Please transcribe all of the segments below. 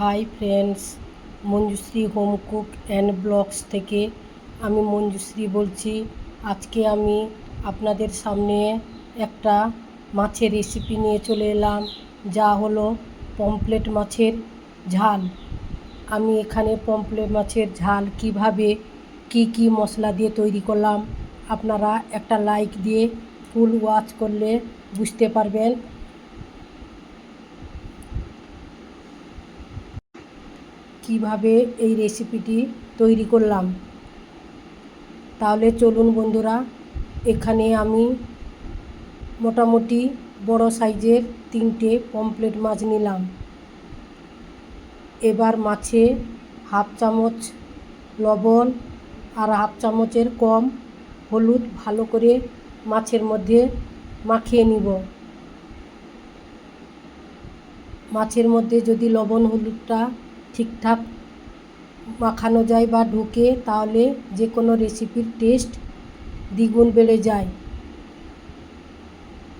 Hi friends Manjushree home cook and blogs থেকে আমি মঞ্জুশ্রী বলছি। আজকে আমি আপনাদের সামনে একটা মাছের রেসিপি নিয়ে চলে এলাম, যা হলো পমফ্লেট মাছের ঝাল। আমি এখানে পমফ্লেট মাছের ঝাল কীভাবে, কি কি মশলা দিয়ে তৈরি করলাম, আপনারা একটা লাইক দিয়ে ফুল ওয়াচ করলে বুঝতে পারবেন। কীভাবে এই রেসিপিটি তৈরি করলাম। তাহলে চলুন বন্ধুরা, এখানে আমি মোটামুটি বড় সাইজের তিনটে পমফ্লেট মাছ নিলাম। এবার মাছে হাফ চামচ লবণ আর হাফ চামচের কম হলুদ ভালো করে মাছের মধ্যে মাখিয়ে নিব। মাছের মধ্যে যদি লবণ হলুদটা ঠিকঠাক মাখানো যায় বা ঢোকে, তাহলে যে কোনো রেসিপির টেস্ট দ্বিগুণ বেড়ে যায়।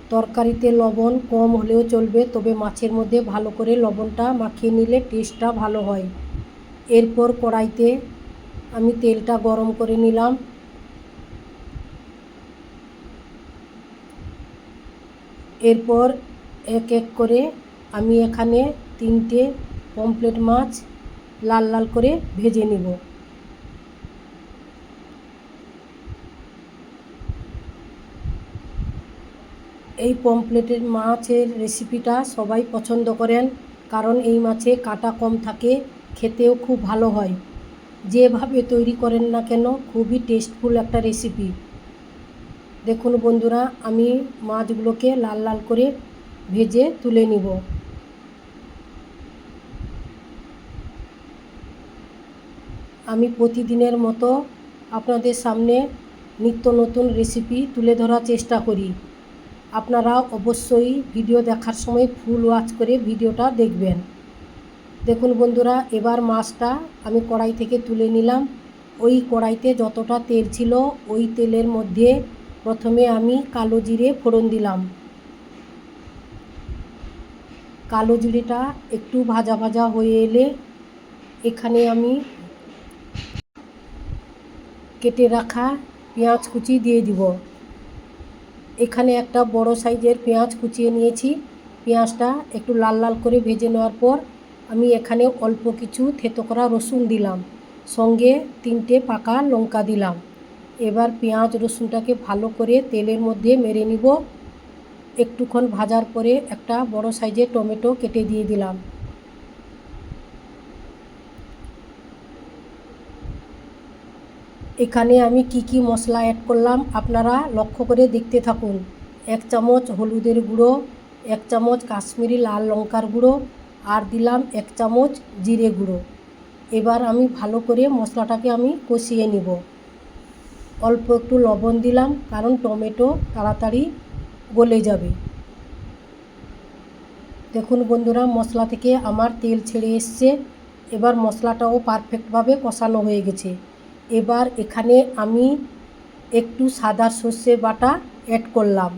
তরকারিতে লবণ কম হলেও চলবে, তবে মাছের মধ্যে ভালো করে লবণটা মাখিয়ে নিলে টেস্টটা ভালো হয়। এরপর কড়াইতে আমি তেলটা গরম করে নিলাম। এরপর এক এক করে আমি এখানে তিনটে পমফ্লেট মাছ লাল লাল করে ভেজে নেব। এই পমফ্লেটের মাছের রেসিপিটা সবাই পছন্দ করেন, কারণ এই মাছে কাটা কম থাকে, খেতেও খুব ভালো হয়। যেভাবে তৈরি করেন না কেন, খুবই টেস্টফুল একটা রেসিপি। দেখুন বন্ধুরা, আমি মাছগুলোকে লাল লাল করে ভেজে তুলে নিব। আমি প্রতিদিনের মতো আপনাদের সামনে নিত্য নতুন রেসিপি তুলে ধরার চেষ্টা করি। আপনারা অবশ্যই ভিডিও দেখার সময় ফুল ওয়াচ করে ভিডিওটা দেখবেন। দেখুন বন্ধুরা, এবার মাছটা আমি কড়াই থেকে তুলে নিলাম। ওই কড়াইতে যতটা তেল ছিল, ওই তেলের মধ্যে প্রথমে আমি কালো জিরে ফোড়ন দিলাম। কালো জিরেটা একটু ভাজা ভাজা হয়ে এলে এখানে আমি কেটে রাখা পেঁয়াজ কুচি দিয়ে দিব। এখানে একটা বড় সাইজের পেঁয়াজ কুচিয়ে নিয়েছি। পেঁয়াজটা একটু লাল লাল করে ভেজে নেওয়ার পর আমি এখানে অল্প কিছু থেতো করা রসুন দিলাম। সঙ্গে তিনটে পাকা লঙ্কা দিলাম। এবার পেঁয়াজ রসুনটাকে ভালো করে তেলের মধ্যে মেরে নিব। একটুক্ষণ ভাজার পরে একটা বড় সাইজের টমেটো কেটে দিয়ে দিলাম। এখানে আমি কি কি মশলা অ্যাড করলাম আপনারা লক্ষ্য করে দেখতে থাকুন। এক চামচ হলুদের গুঁড়ো, এক চামচ কাশ্মীরি লাল লঙ্কার গুঁড়ো আর দিলাম এক চামচ জিরে গুঁড়ো। এবার আমি ভালো করে মশলাটাকে আমি কষিয়ে নিব। অল্প একটু লবণ দিলাম কারণ টমেটো তাড়াতাড়ি গলে যাবে। দেখুন বন্ধুরা, মশলা থেকে আমার তেল ছেড়ে এসছে। এবার মশলাটাও পারফেক্টভাবে কষানো হয়ে গেছে। এবার এখানে আমি একটু সাদা সর্ষে বাটা অ্যাড করলাম।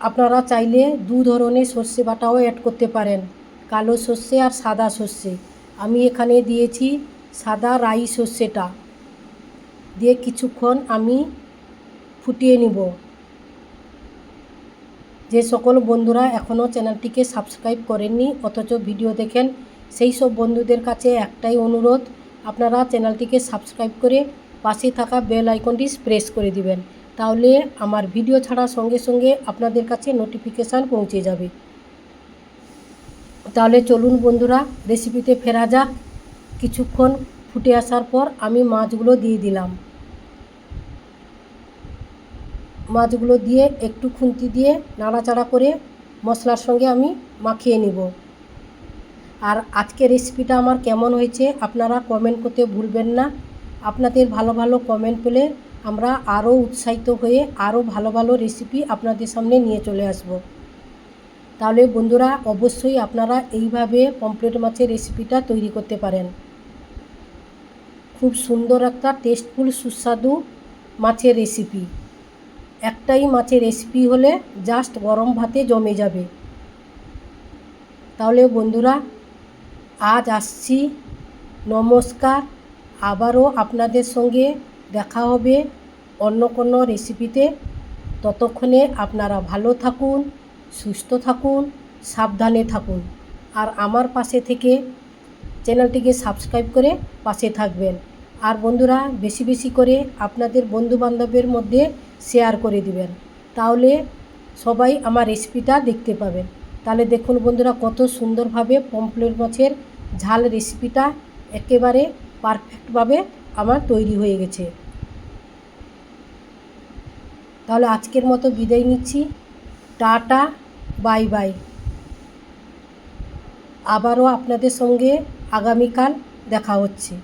আপনারা চাইলে দু ধরনের সর্ষে বাটাও অ্যাড করতে পারেন, কালো সর্ষে আর সাদা সর্ষে। আমি এখানে দিয়েছি সাদা রাই সর্ষেটা। দিয়ে কিছুক্ষণ আমি ফুটিয়ে নিব। যে সকল বন্ধুরা এখনও চ্যানেলটিকে সাবস্ক্রাইব করেননি, অথচ ভিডিও দেখেন সেই সব বন্ধুদের কাছে একটাই অনুরোধ, আপনারা চ্যানেলটিকে সাবস্ক্রাইব করে পাশে থাকা বেল আইকনটি প্রেস করে দিবেন, তাহলে আমার ভিডিও ছাড়ার সঙ্গে সঙ্গে আপনাদের কাছে নোটিফিকেশান পৌঁছে যাবে। তাহলে চলুন বন্ধুরা, রেসিপিতে ফেরা যাক। কিছুক্ষণ ফুটে আসার পর আমি মাছগুলো দিয়ে দিলাম। মাছগুলো দিয়ে একটু খুন্তি দিয়ে নাড়াচাড়া করে মশলার সঙ্গে আমি মাখিয়ে নিব। আর আজকে রেসিপিটা আমার কেমন হয়েছে আপনারা কমেন্ট করতে ভুলবেন না। আপনাদের ভালো ভালো কমেন্ট পেলে আমরা আরও উৎসাহিত হয়ে আরও ভালো ভালো রেসিপি আপনাদের সামনে নিয়ে চলে আসব। তাহলে বন্ধুরা, অবশ্যই আপনারা এইভাবে পমপ্লেট মাছের রেসিপিটা তৈরি করতে পারেন। খুব সুন্দর একটা টেস্টফুল সুস্বাদু মাছের রেসিপি একটাই মাছের রেসিপি হলে জাস্ট গরম ভাতে জমে যাবে। তাহলে বন্ধুরা আজ আসছি। নমস্কার। আবারও আপনাদের সঙ্গে দেখা হবে অন্য কোনো রেসিপিতে ততক্ষণে আপনারা ভালো থাকুন, সুস্থ থাকুন, সাবধানে থাকুন। আর আমার পাশে থেকে চ্যানেলটিকে সাবস্ক্রাইব করে পাশে থাকবেন। আর বন্ধুরা, বেশি বেশি করে আপনাদের বন্ধু বান্ধবের মধ্যে শেয়ার করে দিবেন। তাহলে সবাই আমার রেসিপিটা দেখতে পাবেন। তাহলে দেখুন বন্ধুরা, কত সুন্দরভাবে পমফ্লেট মাছের ঝাল রেসিপিটা একেবারে পারফেক্টভাবে আমার তৈরি হয়ে গেছে। তাহলে আজকের মতো বিদায় নিচ্ছি। Tata, bye bye. আবারও আপনাদের সঙ্গে আগামীকাল দেখা হচ্ছে।